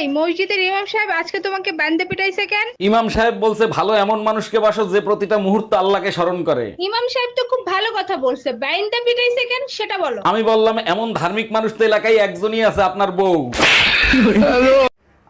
এই মসজিদের ইমাম সাহেব আজকে তোমাকে বান্দে পিটাইছে কেন? ইমাম সাহেব বলছে ভালো এমন মানুষকে বাসো যে প্রতিটা মুহূর্তে আল্লাহকে স্মরণ করে। ইমাম সাহেব তো খুব ভালো কথা বলছে। বান্দে পিটাইছে কেন? সেটা বলো। আমি বললাম এমন ধার্মিক মানুষ তো এলাকায় একজনই আছে আপনার বউ।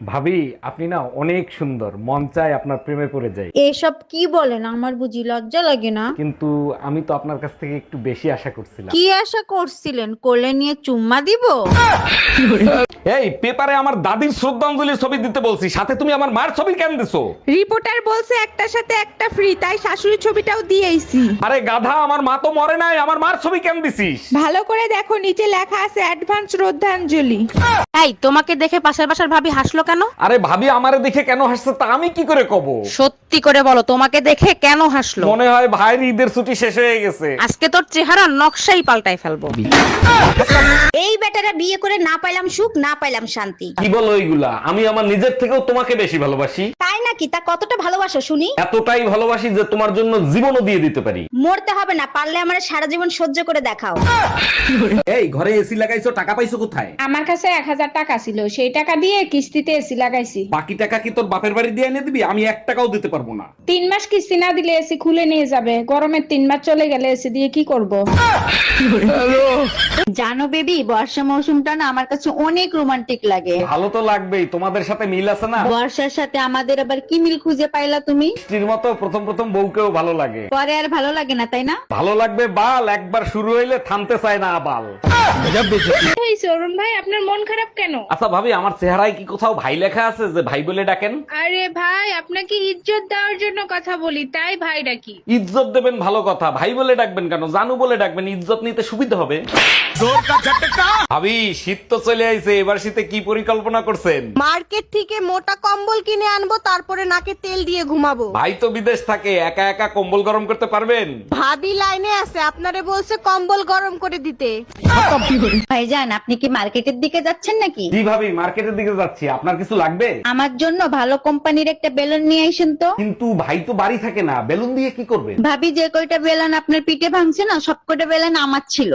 ভাবি আপনি না অনেক সুন্দর মন চায় আপনার প্রেমে পড়ে যাই। এসব কি বলেন? আমার বুঝি লজ্জা লাগে না। কিন্তু আমি তো আপনার কাছ থেকে একটু বেশি আশা করছিলাম। কি আশা করছিলেন? কোলে নিয়ে চুম্মা দিব? এই পেপারে আমার দাদির শ্রদ্ধাঞ্জলি ছবি দিতে বলছি সাথে তুমি আমার মার ছবি কেন দিছো? রিপোর্টার বলছে একটার সাথে একটা ফ্রি তাই শাশুড়ির ছবিটাও দিয়েছি আরে গাধা আমার মা তো মরে নাই আমার মার ছবি কেন দিছিস? ভালো করে দেখো নিচে লেখা আছে অ্যাডভান্স শ্রদ্ধাঞ্জলি। এই তোমাকে দেখে পাশের বাসার ভাবি হাসলো কেন? আরে ভাবি আমারে দেখে কেন হাসছে তা আমি কি করে কব? সত্যি করে বলো তোমাকে দেখে কেন হাসলো? মনে হয় ভাইয়ের ঈদের ছুটি শেষ হয়ে গেছে। আজকে তোর চেহারা নকশাই পাল্টাই ফেলব। এই বেটারা বিয়ে করে না পাইলাম সুখ না পাইলাম শান্তি। কি বলো এইগুলা আমি আমার নিজের থেকেও তোমাকে বেশি ভালোবাসি। নাকি? তা কতটা ভালোবাসো শুনি। এতটাই ভালোবাসি যে তোমার জন্য জীবনও দিয়ে দিতে পারি। মরতে হবে না পারলে আমার সারা জীবন সহ্য করে দেখাও। এই ঘরে এসি লাগাইছো টাকা পাইছো কোথায়? আমার কাছে এক হাজার টাকা ছিল সেই টাকা দিয়ে কিস্তিতে এসি লাগাইছি। বাকি টাকা কি তোর বাপের বাড়ি দিয়ে এনে দিবি? আমি এক টাকাও দিতে পারব না। তিন মাস কিস্তি না দিলে এসি খুলে নিয়ে যাবে। গরমের তিন মাস চলে গেলে এসি দিয়ে কি করব? জানো বেবি বর্ষা মৌসুমটা না আমার কাছে অনেক রোমান্টিক লাগে। ভালো তো লাগবেই তোমাদের সাথে মিল আছে না? বর্ষার সাথে আমাদের আবার কি মিল খুঁজে পাইলা তুমি? বৃষ্টির মতো প্রথম প্রথম বউকেও ভালো লাগে। পরে আর ভালো লাগে না তাই না? ভালো লাগবে বাল একবার শুরু হইলে থামতে চায় না বাল। অরুণ ভাই? আপনার মন খারাপ কেন? আচ্ছা ভাবি আমার চেহারায় কি কোথাও ভাই লেখা আছে যে ভাই বলে ডাকেন? আরে ভাই আপনাকে ইজ্জত দেওয়ার জন্য কথা বলি তাই ভাই ডাকি ইজ্জত দেবেন ভালো কথা ভাই বলে ডাকবেন কেন? জানু বলে ডাকবেন ইজ্জত নিতে সুবিধা হবে? ভাবি শীত তো চলে আইছে এবার শীতে কি পরিকল্পনা করছেন? মার্কেট থেকে মোটা কম্বল কিনে আনব তারপরে নাকে তেল দিয়ে ঘুমাবো। ভাই তো বিদেশ থাকে একা একা কম্বল গরম করতে পারবেন? ভাবি লাইনে আছে আপনারে বলছে কম্বল গরম করে দিতে। ভাইজান আপনি কি মার্কেটের দিকে যাচ্ছেন নাকি? জি ভাবি মার্কেটের দিকে যাচ্ছি আপনার কিছু লাগবে? আমার জন্য ভালো কোম্পানির একটা বেলুন নিয়ে আইসেন তো। কিন্তু ভাই তো বাড়ি থাকে না বেলুন দিয়ে কি করবেন? ভাবি যে কয়টা বেলুন আপনার পিঠে ভাঙছে না সব কয়টা বেলুন আমার ছিল।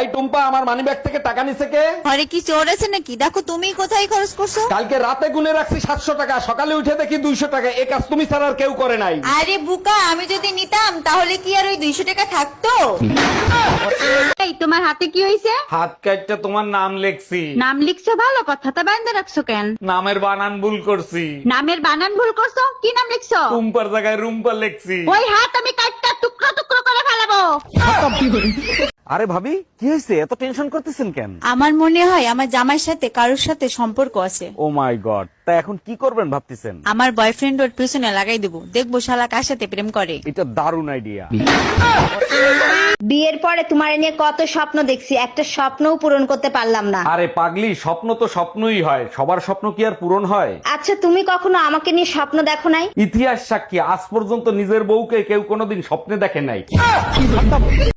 এই টুম্পা আমার মানি ব্যাগ থেকে টাকা নিছে কে? ঘরে কি চোর আছে নাকি? দেখো তুমি কোথায় খরচ করছ? কালকে রাতে গুনে রাখছি সাতশো টাকা সকালে উঠে দেখি দুইশো টাকা। এ কাজ তুমি ছাড়া আর কেউ করে নাই। আরে বুকা আমি যদি নিতাম তাহলে কি আর ওই দুইশো টাকা থাকতো? এই তোমার হাতে কি হয়েছে হাত কাটটা তোমার নাম লেখছি। নাম লিখছো ভালো কথা তা বান্ধে রাখছো কেন? নামের বানান ভুল করছি। নামের বানান ভুল করছ? কি নাম লিখছো? রুম্পার জায়গায় রুম্পা লেখছি। ওই হাত আমি কাটটা টুকরো টুকরো করে ফেলাবো। আরে ভাবি কি হয়েছে? এত টেনশন করতেছেন কেন? আমার মনে হয় আমার জামাইয়ের সাথে কারোর সাথে সম্পর্ক আছে। ও মাই গড তা এখন কি করবেন ভাবতেছেন? আমার বয়ফ্রেন্ড ওর পিছনে লাগাই দেবো। দেখব শালা কার সাথে প্রেম করে। এটা দারুণ আইডিয়া বিয়ের পরে তোমার নিয়ে কত স্বপ্ন দেখছি একটা স্বপ্নও পূরণ করতে পারলাম না। আরে পাগলি স্বপ্ন তো স্বপ্নই হয়। সবার স্বপ্ন কি আর পূরণ হয়? আচ্ছা তুমি কখনো আমাকে নিয়ে স্বপ্ন দেখো নাই? ইতিহাস সাক্ষী আজ পর্যন্ত নিজের বউকে কেউ কোনোদিন স্বপ্নে দেখে নাই।